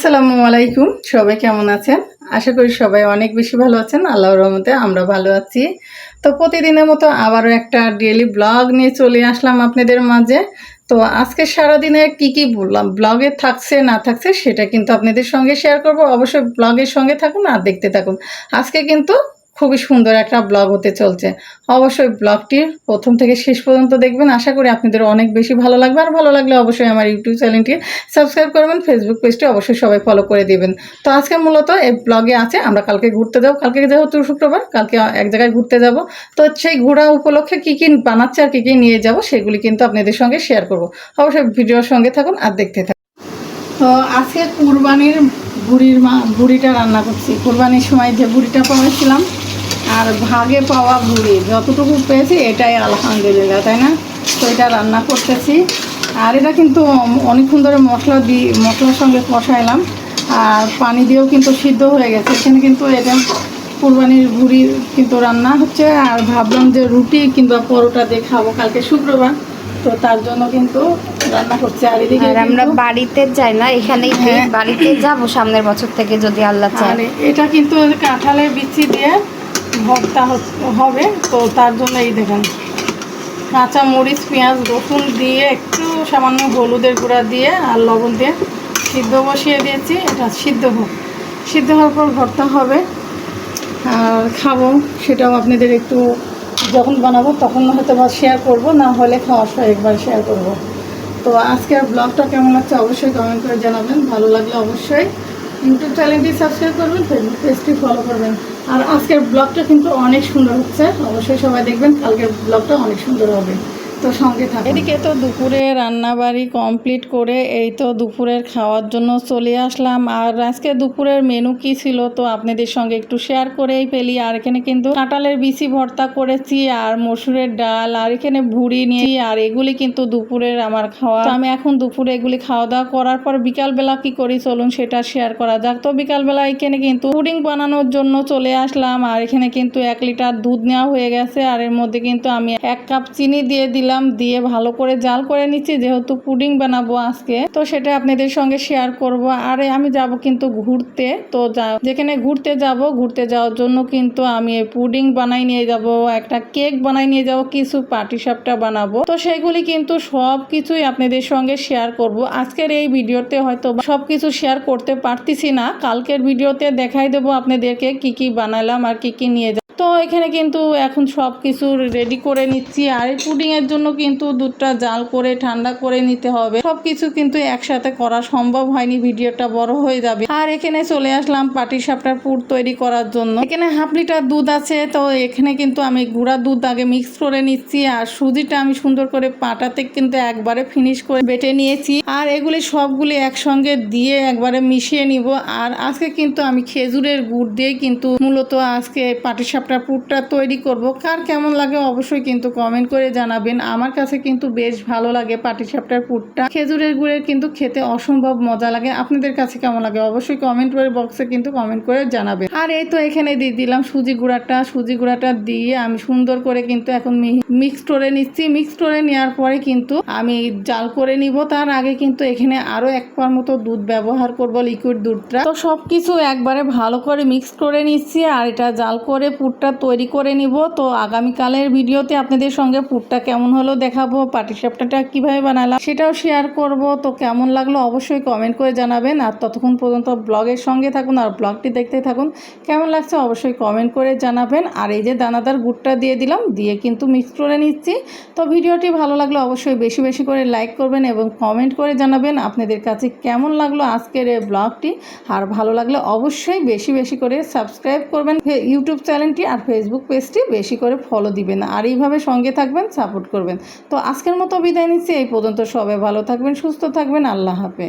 আসসালামু আলাইকুম, সবাই কেমন আছেন? আশা করি সবাই অনেক বেশি ভালো আছেন, আল্লাহর রহমতে আমরা ভালো আছি। তো প্রতিদিনের মতো আবারও একটা ডেলি ব্লগ নিয়ে চলে আসলাম আপনাদের মাঝে। তো আজকে সারাদিনে কি কি ব্লগে থাকছে, না থাকছে, সেটা কিন্তু আপনাদের সঙ্গে শেয়ার করব। অবশ্যই ব্লগের সঙ্গে থাকুন আর দেখতে থাকুন। আজকে কিন্তু খুবই সুন্দর একটা ব্লগ হতে চলছে। অবশ্যই ব্লগটির প্রথম থেকে শেষ পর্যন্ত দেখবেন। আশা করি আপনাদের অনেক বেশি ভালো লাগবে। আর ভালো লাগলে অবশ্যই আমার ইউটিউব চ্যানেলটি সাবস্ক্রাইব করবেন ফেসবুক পেজটি অবশ্যই সবাই ফলো করে দেবেন। তো আজকে মূলত এই ব্লগে আছে, আমরা কালকে ঘুরতে যাব। কালকে যেহেতু শুক্রবার, কালকে এক জায়গায় ঘুরতে যাব। তো সেই ঘোরা উপলক্ষে কী কী বানাচ্ছে আর কী কী নিয়ে যাব, সেগুলি কিন্তু আপনাদের সঙ্গে শেয়ার করব। অবশ্যই ভিডিওর সঙ্গে থাকুন আর দেখতে থাকুন। তো আজকে কুরবানির বুড়ির মা বুড়িটা রান্না করছি। কুরবানির সময় যে বুড়িটা পাওয়াছিলাম আর ভাগে পাওয়া বুড়ি যতটুকু পেয়েছি এটাই আলহামদুলিল্লাহ তাই না? তো এটা রান্না করতেছি। আর এটা কিন্তু অনেকক্ষণ ধরে মশলা দিই মশলার সঙ্গে কষাইলাম। আর পানি দিয়েও কিন্তু সিদ্ধ হয়ে গেছে। এখানে কিন্তু এটা কুরবানির বুড়ি কিন্তু রান্না হচ্ছে। আর ভাবলাম যে রুটি কিংবা পরোটা দিয়ে খাব কালকে শুক্রবার। তো তার জন্য কিন্তু রান্না করছে। আর এদিকে আর আমরা বাড়িতে যাই না এখানেই। হ্যাঁ। বাড়িতে যাব সামনের বছর থেকে যদি আল্লাহ চায়। এটা কিন্তু কাঁঠালের বিচি দিয়ে ভর্তা হবে, তো তার জন্য এই দেখেন। কাঁচা মরিচ, পেঁয়াজ, রসুন দিয়ে একটু সামান্য হলুদের গুঁড়া দিয়ে আর লবণ দিয়ে সিদ্ধ বসিয়ে দিয়েছি। এটা সিদ্ধ হোক। সিদ্ধ হওয়ার পর ভর্তা হবে। আর খাব, সেটাও আপনাদের একটু যখন বানাবো তখন হয়তো বা শেয়ার করব, না হলে খাওয়ার সময় একবার শেয়ার করব। তো আজকের ব্লগটা কেমন লাগছে অবশ্যই কমেন্ট করে জানাবেন। ভালো লাগলে অবশ্যই ইউটিউব চ্যানেলটি সাবস্ক্রাইব করবেন ফেসবুক পেজটি ফলো করবেন। আর আজকের ব্লগটা কিন্তু অনেক সুন্দর হচ্ছে। অবশ্যই সবাই দেখবেন, কালকের ব্লগটা অনেক সুন্দর হবে। তো সঙ্গে থাকুন। এদিকে তো দুপুরে রান্নাবাড়ি কমপ্লিট করে এই তো দুপুরের খাওয়ার জন্য চলে আসলাম। আর আজকে দুপুরের মেনু কি ছিল তো আপনাদের সঙ্গে একটু শেয়ার করেই ফেলি। আর এখানে কিন্তু কাঁঠালের বিচি ভর্তা করেছি, আর মসুরের ডাল, আর এখানে ভুড়ি নিয়েছি আর এগুলি কিন্তু দুপুরের আমার খাওয়া। আমি এখন দুপুরে এগুলি খাওয়া দাওয়া করার পর বিকালবেলা কি করি চলুন সেটা শেয়ার করা যাক। তো বিকালবেলা এখানে কিন্তু পুডিং বানানোর জন্য চলে আসলাম। আর এখানে কিন্তু এক লিটার দুধ নেওয়া হয়ে গেছে। আর এর মধ্যে কিন্তু আমি এক কাপ চিনি দিয়ে দিলাম। দিয়ে ভালো করে জাল করে নিচ্ছি, যেহেতু পুডিং বানাবো আজকে। তো সেটা আপনাদের সঙ্গে শেয়ার করব। আর, আমি যাব কিন্তু ঘুরতে। তো যেখানে ঘুরতে যাব, ঘুরতে যাওয়ার জন্য কিন্তু আমি পুডিং বানাই নিয়ে যাব, একটা কেক বানাই নিয়ে যাব, কিছু পাটি সাপটা বানাবো। তো সেগুলি কিন্তু সব কিছুই আপনাদের সঙ্গে শেয়ার করব। আজকের এই ভিডিওতে হয়তো সব কিছু শেয়ার করতে পারতেছি না। কালকের ভিডিওতে দেখাই দেবো আপনাদেরকে কি কি বানালাম আর কি কি নিয়ে তো এখানে কিন্তু এখন সব কিছু রেডি করে নিচ্ছি। আর এই পুডিংয়ের জন্য কিন্তু দুধটা জাল করে, ঠান্ডা করে নিতে হবে। সব কিছু কিন্তু একসাথে করা সম্ভব হয়নি, ভিডিওটা বড় হয়ে যাবে। আর এখানে চলে আসলাম পাটি সাপটার পুর তৈরি করার জন্য। এখানে হাফ লিটার দুধ আছে, তো এখানে কিন্তু আমি গুঁড়া দুধ আগে মিক্স করে নিচ্ছি। আর সুজিটা আমি সুন্দর করে পাটাতে কিন্তু একবারে ফিনিশ করে বেটে নিয়েছি। আর এগুলি সবগুলি একসঙ্গে দিয়ে একবারে মিশিয়ে নিব। আর আজকে কিন্তু আমি খেজুরের গুড় দিয়ে কিন্তু মূলত আজকে পাটিসাপটার পুরটা তৈরি করব। কার কেমন লাগে অবশ্যই কিন্তু কমেন্ট করে জানাবেন। আমার কাছে কিন্তু বেশ ভালো লাগে পাটিসাপটার পুরটা। খেজুরের গুড়ের কিন্তু খেতে অসম্ভব মজা লাগে। আপনাদের কাছে কেমন লাগে অবশ্যই কমেন্ট করে বক্সে কিন্তু কমেন্ট করে জানাবেন। আর এই তো এখানে দিয়ে দিলাম সুজি গুঁড়াটা। সুজি গুঁড়াটা দিয়ে আমি সুন্দর করে কিন্তু এখন মিক্স করে নিচ্ছি। মিক্স করে নেওয়ার পরে কিন্তু আমি জাল করে নিব। তার আগে কিন্তু এখানে আরও এক পর মতো দুধ ব্যবহার করব লিকুইড দুধটা। তো সব কিছু একবারে ভালো করে মিক্স করে নিচ্ছি। আর এটা জাল করে পুরটা তৈরি করে নিব। তো আগামীকালের ভিডিওতে আপনাদের সঙ্গে পুরটা কেমন হলো দেখাবো পাটিসাপটাটা কীভাবে বানালাম সেটাও শেয়ার করব। তো কেমন লাগল অবশ্যই কমেন্ট করে জানাবেন। আর ততক্ষণ পর্যন্ত ব্লগের সঙ্গে থাকুন আর ব্লগটি দেখতে থাকুন। কেমন লাগছে অবশ্যই কমেন্ট করে জানাবেন। আর এই যে দানাদার গুড়টা দিয়ে দিলাম, দিয়ে কিন্তু মিক্স করে নিচ্ছি। তো ভিডিওটি ভালো লাগলে অবশ্যই বেশি বেশি করে লাইক করবেন এবং কমেন্ট করে জানাবেন আপনাদের কাছে কেমন লাগল আজকের এই ব্লগটি। আর ভালো লাগলে অবশ্যই বেশি বেশি করে সাবস্ক্রাইব করবেন। ইউটিউব চ্যানেলটি আর ফেসবুক পেজটি বেশি করে ফলো দিবেন আর এইভাবে সঙ্গে থাকবেন সাপোর্ট করবেন। তো আজকের মতো বিদায় নিচ্ছি, এই পর্যন্ত সবাই ভালো থাকবেন, সুস্থ থাকবেন, আল্লাহ হাফেজ।